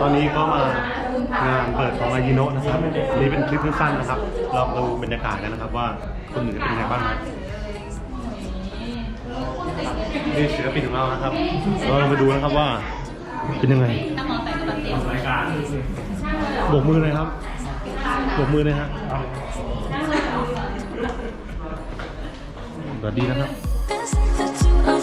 ตอนนี้ก็มางานเปิดของอายิโนะนะครับนี่เป็นคลิปสั้นๆนะครับลองดูบรรยากาศกันนะครับว่าคนอื่นจะเป็นยังไงบ้างนะนี่ศิลปินของเรานะครับเราลองไปดูนะครับว่าเป็นยังไง โบกมือเลยครับโบกมือเลยฮะสวัสดีนะครับ